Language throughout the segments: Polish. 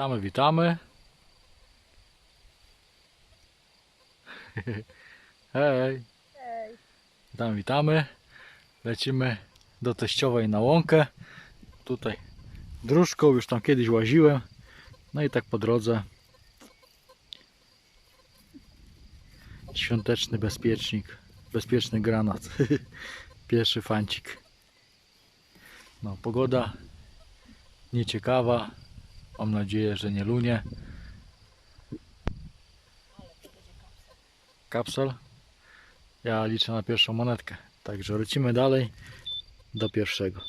Witamy, witamy. Hej. Witamy, witamy. Lecimy do teściowej na łąkę. Tutaj dróżką, już tam kiedyś łaziłem. No i tak po drodze. Świąteczny bezpiecznik. Bezpieczny granat. Pierwszy fancik. No, pogoda nieciekawa. Mam nadzieję, że nie lunie. Kapsel. Ja liczę na pierwszą monetkę. Także lecimy dalej do pierwszego.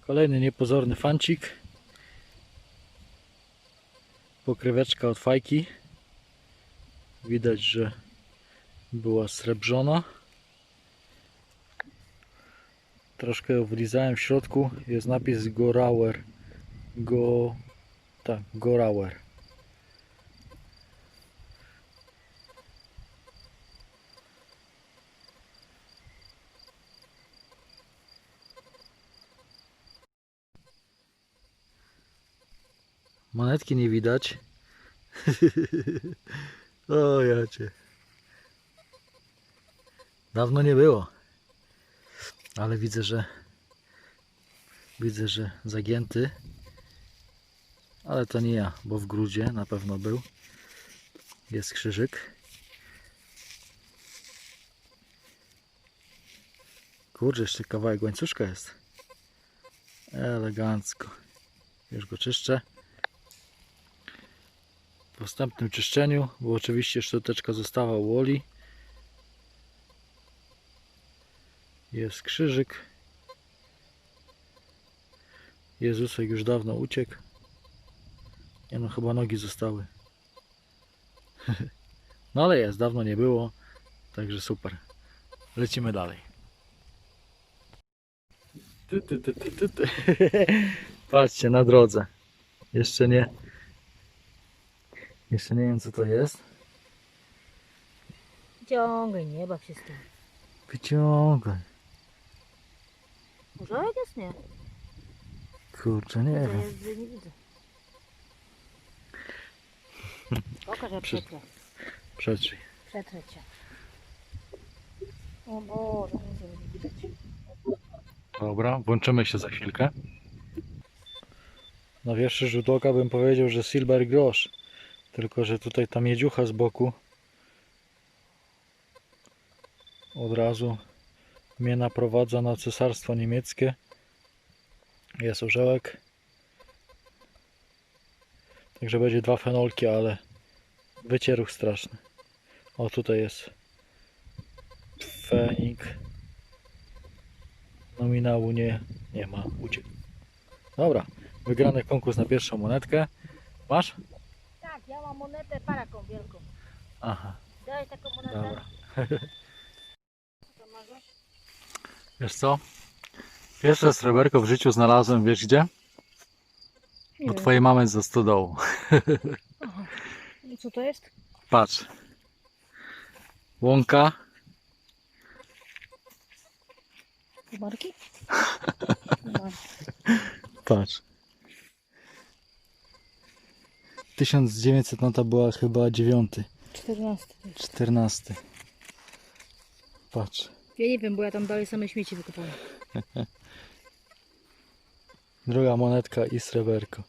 Kolejny niepozorny fancik. Pokryweczka od fajki. Widać, że była srebrzona. Troszkę ją wlizałem w środku. Jest napis Gorauer. Go... Tak, Gorauer. Monetki nie widać. o ja cię. Dawno nie było. Ale widzę, że widzę, że zagięty. Ale to nie ja, bo w grudzie na pewno był. Jest krzyżyk. Kurczę, jeszcze kawałek łańcuszka jest. Elegancko. Już go czyszczę. Po wstępnym czyszczeniu, bo oczywiście szczoteczka została u Oli. Jest krzyżyk. Jezusek już dawno uciekł. Nie no, chyba nogi zostały. No ale jest, dawno nie było. Także super. Lecimy dalej. Ty, ty, ty, ty, ty. Patrzcie, na drodze. Jeszcze nie. Jeszcze nie wiem co to jest. Ciągaj, nie baw się z tym. Wyciągaj. Orzełek jest? Nie. Kurczę, nie To wiem. jest, że nie widzę. Pokaż, jak Przy- przetrę. Przetrzyj. Przetrę cię. O Boże, nie widać. Dobra, włączymy się za chwilkę. Na pierwszy rzut oka bym powiedział, że silver grosz. Tylko, że tutaj ta miedziucha z boku od razu mnie naprowadza na cesarstwo niemieckie. Jest orzełek. Także będzie dwa fenolki, ale wycieruch straszny. O, tutaj jest fenik. Nominału nie, nie ma. Uciekł. Dobra, wygrany konkurs na pierwszą monetkę. Masz? Tak, ja mam monetę paraką wielką. Aha, Daj taką monetę. dobra. Wiesz co? Pierwsze sreberko w życiu znalazłem, wiesz gdzie? Nie U wiem. twojej mamy za stodołu. Aha. I co to jest? Patrz. Łąka. Marki? Patrz. 1900 no to była chyba 9, 14. 14. Patrz. Ja nie wiem, bo ja tam dalej same śmieci wykopałem. Druga monetka i sreberko.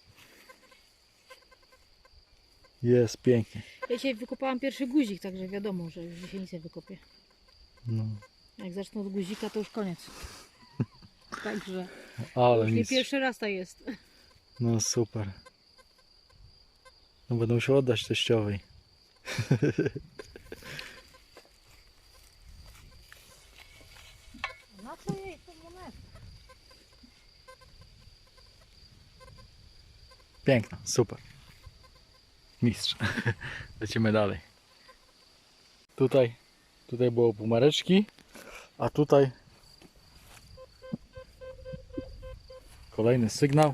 Jest pięknie. Ja dzisiaj wykopałam pierwszy guzik, także wiadomo, że już dzisiaj nic nie wykopię. No, Jak zacznę od guzika, to już koniec. Także ale już nie nic. pierwszy raz to jest. No super. No będę musiał oddać teściowej. Na co jej to moneta? Piękna, super. Mistrz. Lecimy dalej. Tutaj, tutaj było pumareczki, a tutaj kolejny sygnał.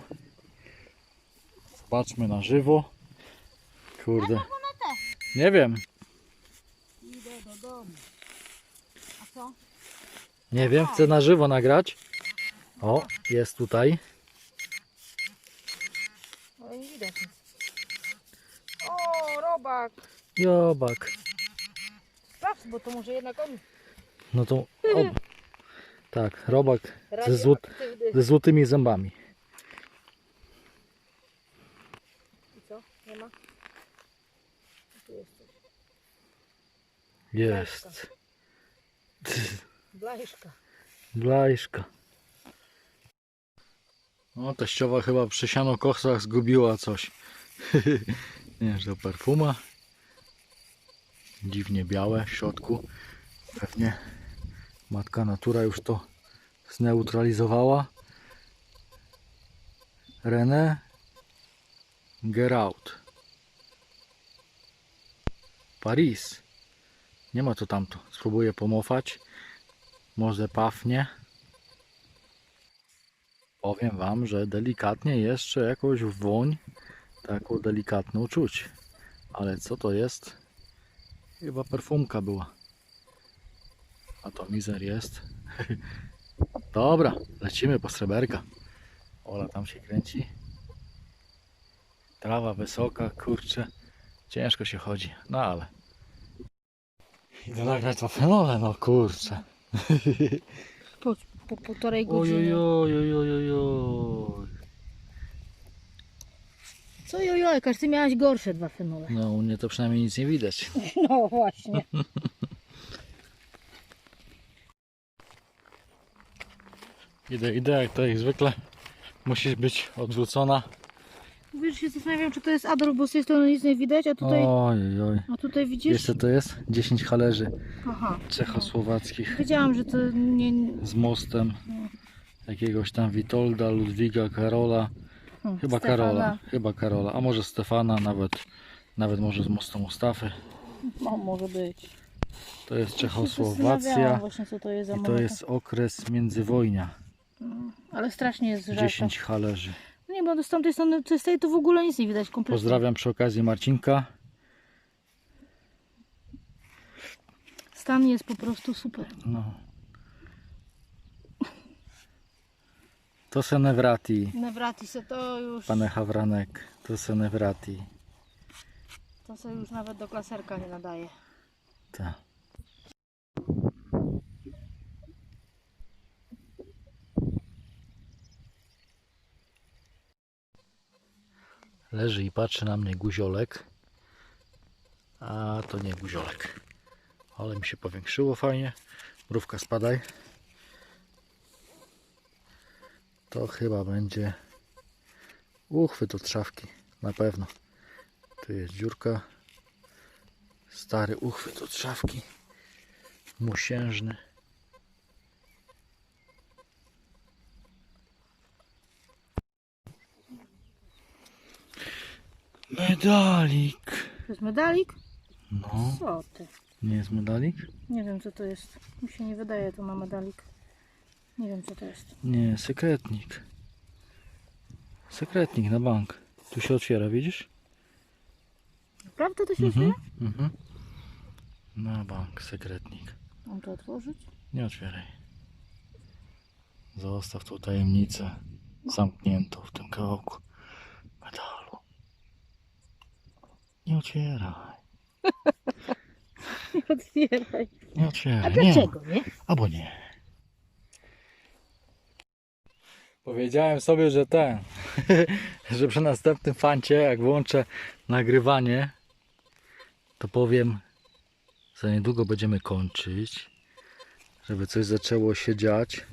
Zobaczmy na żywo. Kurde. Nie wiem, Idę do domu. A co? nie wiem, chcę na żywo nagrać. O, jest tutaj. Nie widać nic. O, robak! Jobak. Sprawdź, bo to może jednak on No to... O, tak, robak ze, złot, radioaktywny. ze złotymi zębami. I co? Nie ma? Tu jest coś. Jest. Blajszka. Blajszka. No, teściowa chyba przy siano koksach zgubiła coś. Nie wiem, to perfuma. Dziwnie białe w środku. Pewnie matka natura już to zneutralizowała. René Geraut. Paris. Nie ma to tamto. Spróbuję pomofać. Może pachnie. Powiem Wam, że delikatnie jeszcze jakąś woń taką delikatną czuć. Ale co to jest? Chyba perfumka była. A to mizer jest. Dobra, lecimy po sreberka. Ola tam się kręci. Trawa wysoka, kurczę. Ciężko się chodzi, no ale. Idę nagrać to fenole, no kurczę. Po, półtorej godziny. Ojojojojojojoj. Co jojoj, każdy ty miałaś gorsze dwa fenole. No u mnie to przynajmniej nic nie widać. No właśnie. Idę, idę jak to jak zwykle. Musi być odwrócona. Wiesz, się zastanawiam, czy to jest Adolf, bo z tej strony nic nie widać, a tutaj, Ojojoj. a tutaj widzisz? Jeszcze to jest 10 halerzy Aha. czechosłowackich Wiedziałam, że to nie... z mostem jakiegoś tam Witolda, Ludwiga, Karola. hmm, Chyba Stefana. Karola. Chyba Karola. A może Stefana, nawet, nawet może z mostu Mustafy. No, może być. To jest Się zastanawiałam Czechosłowacja właśnie, co to jest za i to jest okres międzywojnia. Ale strasznie jest żarta. 10 halerzy. Nie, bo z tamtej strony, z tej to w ogóle nic nie widać kompletnie. Pozdrawiam przy okazji Marcinka. Stan jest po prostu super. No. To se Nevrati, Nevratis, to już, pane Hawranek. To se Nevrati. to sobie już nawet do klaserka nie nadaje. Tak. Leży i patrzy na mnie guziolek. A to nie guziolek. Ale mi się powiększyło fajnie. Mrówka spadaj. To chyba będzie uchwyt od szafki. Na pewno. Tu jest dziurka. Stary uchwyt od szafki. Mosiężny. Medalik. To jest medalik? No, Co ty? nie jest medalik? Nie wiem co to jest. Mi się nie wydaje to na medalik. Nie wiem co to jest. Nie, sekretnik. Sekretnik na bank. Tu się otwiera, widzisz? Naprawdę to się Mhm. otwiera? mhm. Na bank, sekretnik. Mam to otworzyć? Nie otwieraj. Zostaw tą tajemnicę zamkniętą w tym kawałku Nie otwieraj. Nie otwieraj. Nie A otwieraj. Nie. dlaczego nie? Albo nie. Powiedziałem sobie, że ten, że przy następnym fancie, jak włączę nagrywanie, to powiem, za niedługo będziemy kończyć, żeby coś zaczęło się dziać.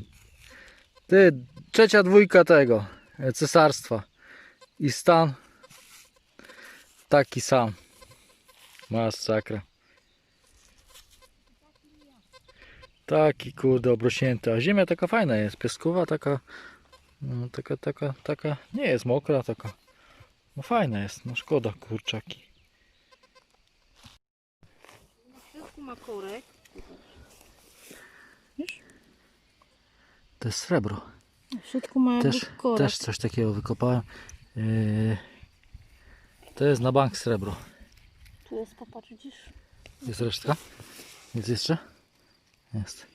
Ty, trzecia dwójka tego, cesarstwa i stan taki sam. Masakra. Taki kurde obrośnięty, a ziemia taka fajna jest, piaskowa, taka, no, taka, taka, taka, nie jest mokra, taka, no fajna jest, no szkoda kurczaki. W środku ma korek. To jest srebro, W środku ma też, korek. też coś takiego wykopałem, yy, to jest na bank srebro, Tu jest, popatrz, widzisz? jest resztka? Jest jeszcze? Jest,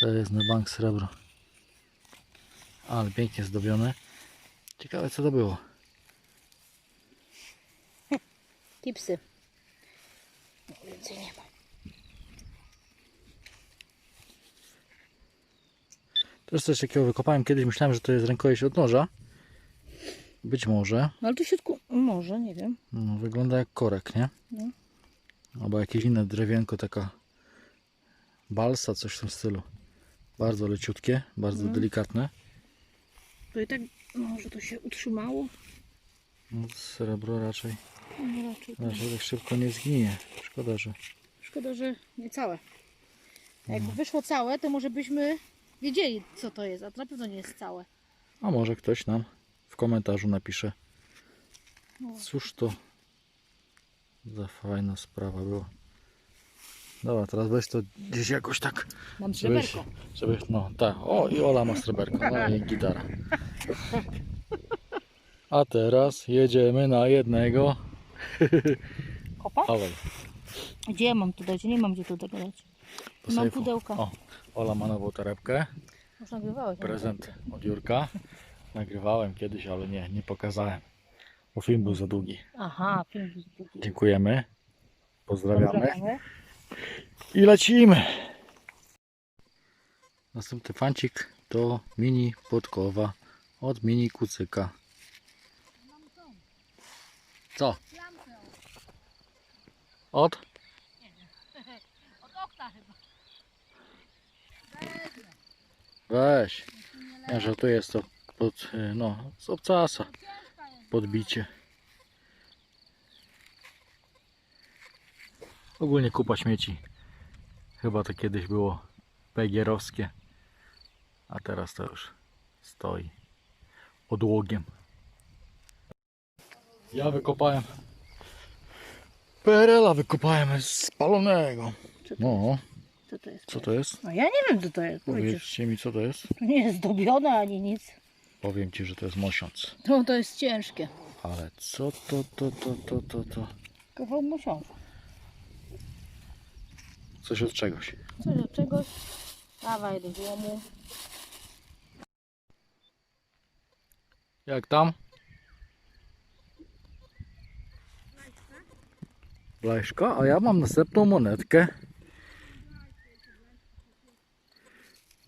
to jest na bank srebro, ale pięknie zdobione, ciekawe co to było. Kipsy. No, więcej nie ma. To jest coś takiego wykopałem kiedyś, myślałem, że to jest rękojeść od noża. Być może. No ale tu w środku, może, nie wiem. No, wygląda jak korek, nie? No. Albo jakieś inne drewienko, taka balsa, coś w tym stylu. Bardzo leciutkie, bardzo No. delikatne. To i tak, może to się utrzymało. No, srebro raczej, No, raczej. raczej tak szybko nie zginie. Szkoda, że Szkoda, że nie całe. Jakby wyszło całe, to może byśmy wiedzieli, co to jest, a to na pewno nie jest całe. A może ktoś nam w komentarzu napisze, No. cóż to za fajna sprawa była. Dobra, teraz weź to gdzieś jakoś tak, Mam żebyś, sreberko. żebyś, no tak, o i Ola ma sreberko, no i gitara. A teraz jedziemy na jednego, Kopa? Gdzie ja mam tu dać? Nie mam gdzie tu tego dać. do Mam sejfu. pudełka. O, Ola ma nową torebkę, Już nagrywałeś. prezent od Jurka. Nagrywałem kiedyś, ale nie, nie pokazałem, bo film był za długi. Aha, film był długi. Dziękujemy, pozdrawiamy. Pozdrawiamy. I lecimy! Następny fancik to mini podkowa od mini kucyka. Co? Od? Od okna chyba. Weź. Ja żartuję, jest to pod, y, no, z obcasa. Podbicie. Ogólnie kupa śmieci. Chyba to kiedyś było pegierowskie. A teraz to już stoi odłogiem. Ja wykopałem PRL-a wykopałem spalonego. No, co to jest? co to jest? No ja nie wiem, co to jest. Powiedzcie. Mi co to jest. To nie jest zdobione ani nic. Powiem ci, że to jest mosiąc. No to jest ciężkie. Ale co to, to, to, to, to, to? Kawał musiąca. Coś od czegoś. Coś od czegoś. Dawaj do złomu. Jak tam? Blaszka, a ja mam następną monetkę.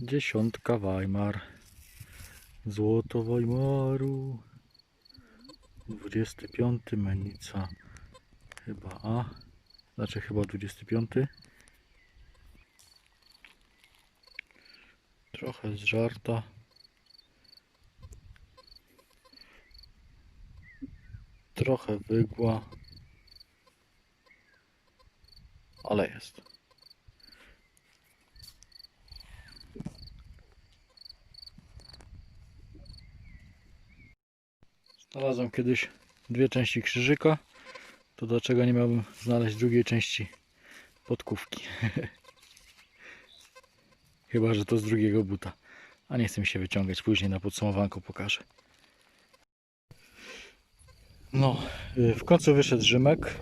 Dziesiątka Weimar. Złoto Weimaru. 25 Menica. Chyba A. Znaczy chyba 25. Trochę zżarta. trochę wygła, ale jest. Znalazłem kiedyś dwie części krzyżyka, to dlaczego nie miałbym znaleźć drugiej części podkówki? Chyba, że to z drugiego buta. A nie chcę mi się wyciągać, później na podsumowanku pokażę. No, w końcu wyszedł Rzymek.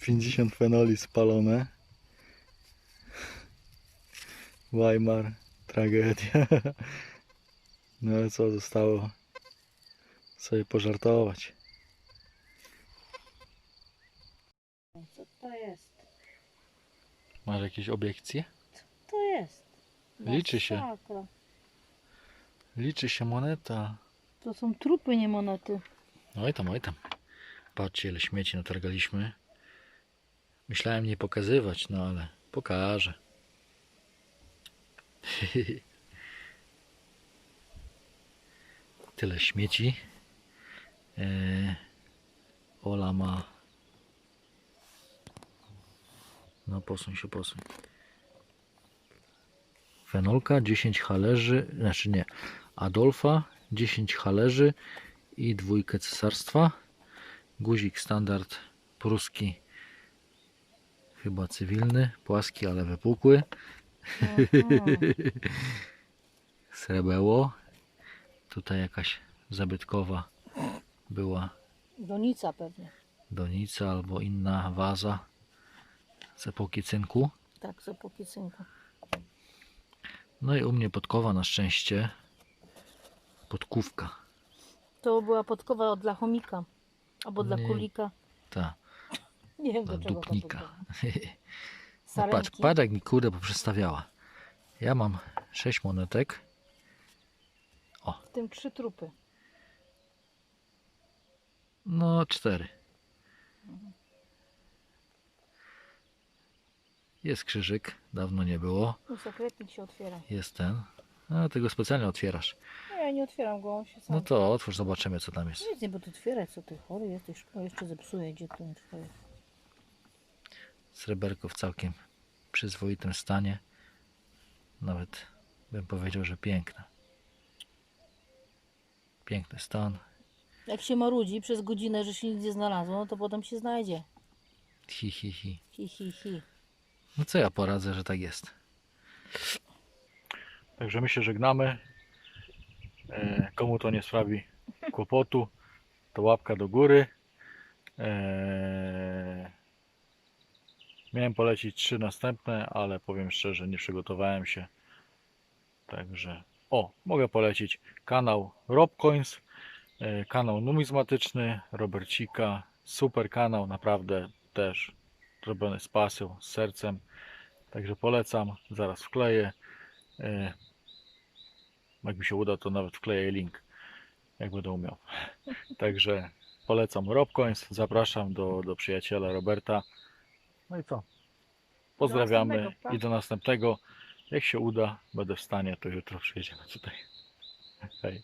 50 fenoli spalone. Weimar, tragedia. No ale co zostało? Sobie pożartować. Co to jest? Masz jakieś obiekcje? To jest. Liczy się. Masakra. Liczy się moneta. To są trupy, nie monety. Oj tam, oj tam. Patrzcie ile śmieci natargaliśmy. Myślałem nie pokazywać, no ale pokażę. Tyle śmieci. Eee, Ola ma. No posuń się, posuń. Fenolka 10 halerzy, znaczy nie. Adolfa 10 halerzy i dwójkę cesarstwa. Guzik standard pruski, chyba cywilny, płaski, ale wypukły. Srebeło. Tutaj jakaś zabytkowa była Donica pewnie. donica albo inna waza z epoki cynku. Tak, z epoki cynku. No i u mnie podkowa na szczęście. Podkówka. To była podkowa dla chomika. Albo dla Nie. kulika. Ta, Nie wiem dla dupnika. No patrz, jak mi kurde poprzestawiała. Ja mam 6 monetek. W tym trzy trupy. No, 4. Jest krzyżyk, dawno nie było. No sekretnik się otwiera. Jest ten. A ty go specjalnie otwierasz. Nie, ja nie otwieram go, on się sam. No to otwórz, zobaczymy co tam jest. Nic nie, bo tu otwierać, co ty chory jesteś. No jeszcze zepsuje, gdzie tu twoje. Sreberko w całkiem przyzwoitym stanie. Nawet bym powiedział, że piękne. Piękny stan. Jak się marudzi przez godzinę, że się nic nie znalazło, no to potem się znajdzie. Hi, hi, hi. Hi, hi, hi. No co ja poradzę, że tak jest. Także my się żegnamy. E, komu to nie sprawi kłopotu, to łapka do góry. E, miałem polecić trzy następne, ale powiem szczerze, nie przygotowałem się. Także o, mogę polecić kanał Robcoins, e, kanał numizmatyczny Robercika, super kanał, naprawdę też zrobiony z pasją, z sercem. Także polecam, zaraz wkleję. E, Jak mi się uda, to nawet wkleję link, jak będę umiał. Także polecam Robcoins, zapraszam do, do przyjaciela Roberta. No i co? Pozdrawiamy następnego, pa. i do następnego. Jak się uda, będę w stanie, to jutro przyjedziemy tutaj. Hej.